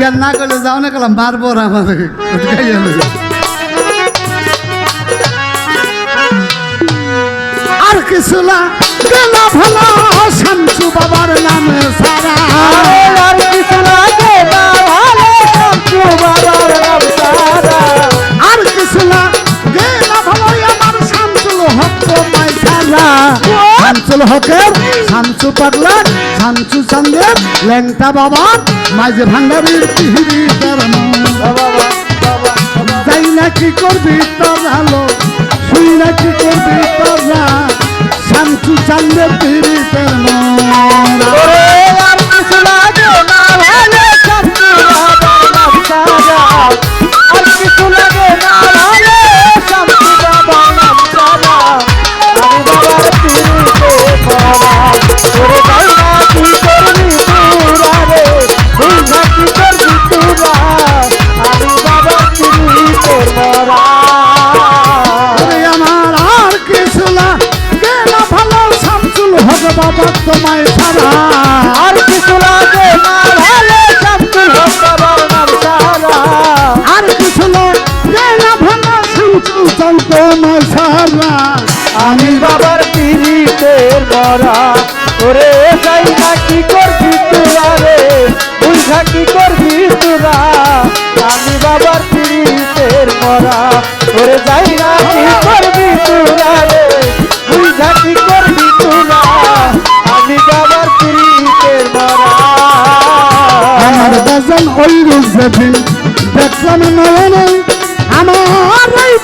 গান না করলে যাও না মারবো আমাদের। গাইয়া লইয়া। আর কিছু না গেল ভালো শামসু বাবার নামে সারা। আর কিছু লাগে না ভালো শামসু বাবার নাম সারা। আর কিছু না গেল ভালো আমার শামসুল হক মাই সারা শামসুল হকের শামসু পাগলা শামসু চন্দের ল্যাংটা বাবা মাঝে ভান্ডারির বাবা যাই না কি করবি তোর ভালো শুই না কি করবি তোর না শামসু চন্দের মরা ওরে যাই না কি করবি তোরা রে? বুঝা কি করবি তোরা? আমি বাবার পিড়িতের মরা। ওরে যাই না কি করবি তোরা রে? বুঝা কি করবি তোরা? আমি বাবার পিড়িতের মরা। আমার বাজন ওই রুজেদিন দেখলাম নয়নে? আমার এই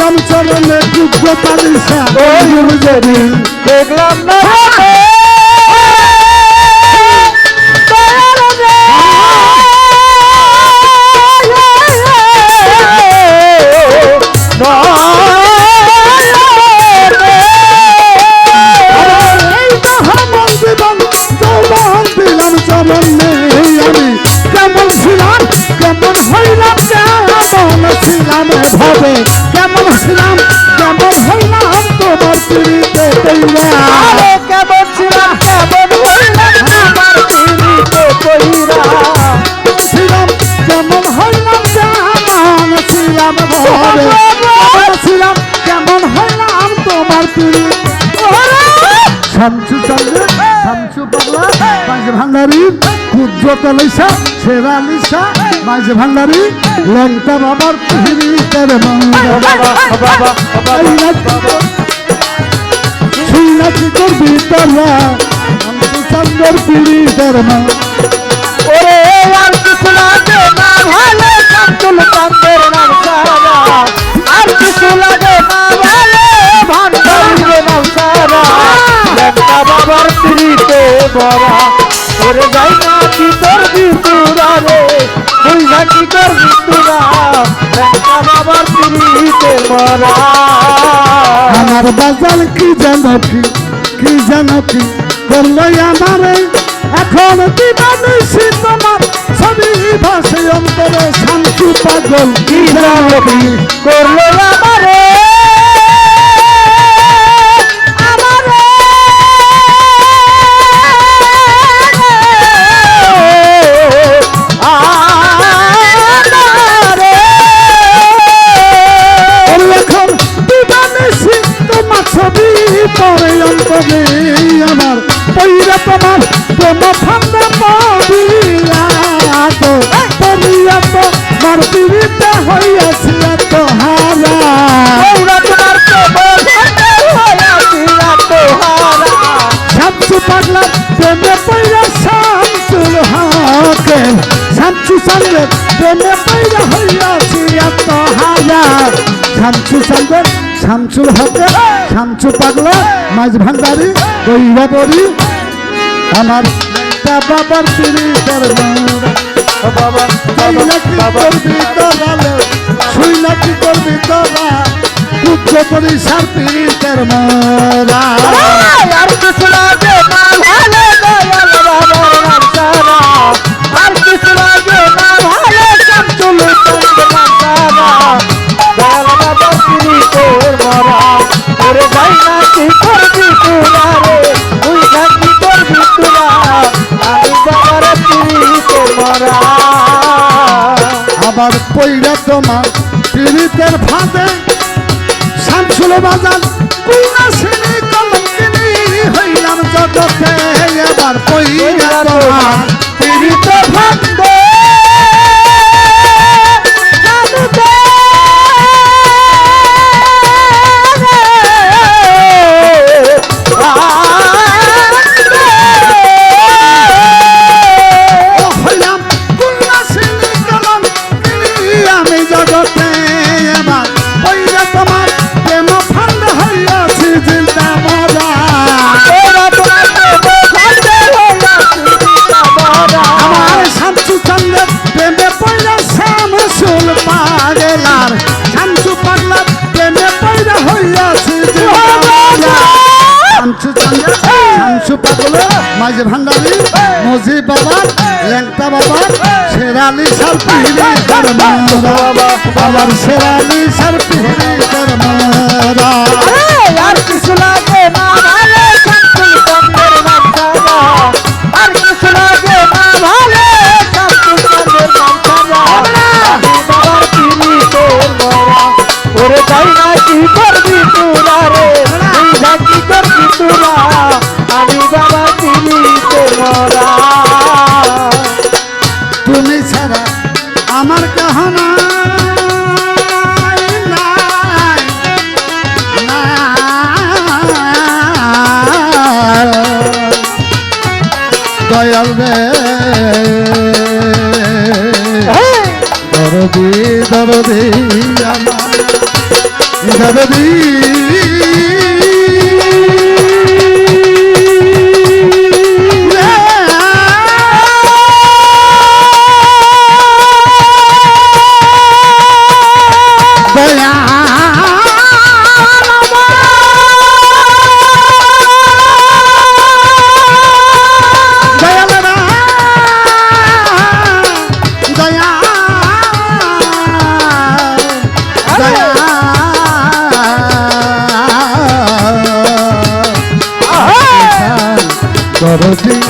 দিলাম চরণে যুদ্ধ ওই দেখলাম না। শামসু চন্দ্র শামসু পাগলা মাঝে ভান্ডারি ক্ষুদ্র তলিসা সেরা লিসা মাঝে ভান্ডারি ল্যাংটা বাবার পিড়ি তেরে বাবা বাবা বাবা শুই নাকি করবি তোরা শামসু চন্দ্রের পিড়ি তেরে ওরে, আর কিছু না ভালো শামসুল চাঁদের নাম সারা বরা ওরে যাই না কি করবি তোরা রে? তুই না কি করবি তোরা লেখা বাবার স্ত্রীতে বরা আমার বাজার কি জানো কি কি জানো কি করল আমারে এখন দিবানিসি তোমার ছবি ভাসে অন্তরে শান্তি পাগল কি জানো কি করল আমারে তোমার প্রেম ফান্দে পড়িয়া তো পড়িয়া তো মার পিড়িতে হইয়াছি এত হারা তোমার শামসু পাগলা প্রেমে পইরা শামসুল হকে। শামসু সঙ্গে প্রেমে পইরা হইয়াছি এত হারা শামসু সঙ্গে শামসুল হকে। শামসু পাগলা মাঝ ভান্ডারি বড়ি আমার বাবার পিড়ি করবে বাবা নাকি করবি তোরা বাবা। শুই নাকি করবি তোরা? পুত্র করি সার পিড়িতের মরা তোমার পীড়িতের ফাঁদে শামসুল বাজার কুইনা শ্রেণি কলঙ্কিনী হইলাম জগতে এবার পইয়া তোমার পীড়িতের ফাঁদে। শামসু চন্দ্রের শামসু পাগল মাঝে ভান্ডারি মজি বাবার ল্যাংটা বাবার শেরালি সার পিহরি আবার শেরালি সার পিহরি আমার কাহনা দয়াল রে। দরদি দরদি আমার। দরদি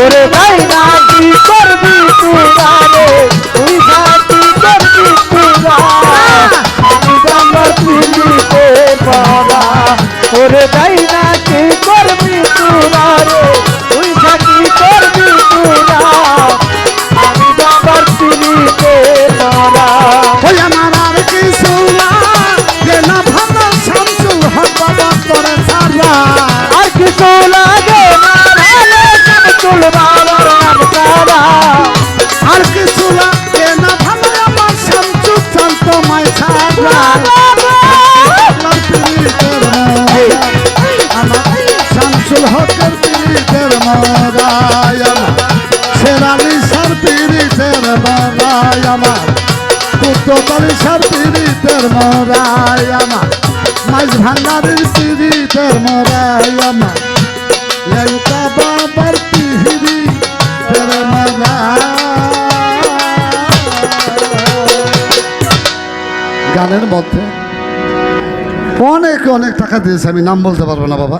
ওই মাই ছাড়া আমার শামসুল হকের পিরিতের মারায় শেরালি সার পিরিতের মারায় আমার কুত্তবাড়ি সার পিরিতের মারায় আমার মাঝ ভান্ডারির পিরিতের মারায় আমার লেঙ্কা বাবার পিরিতের মারায় গানের মধ্যে। অনেক অনেক টাকা দিয়েছে আমি নাম বলতে পারব না বাবা।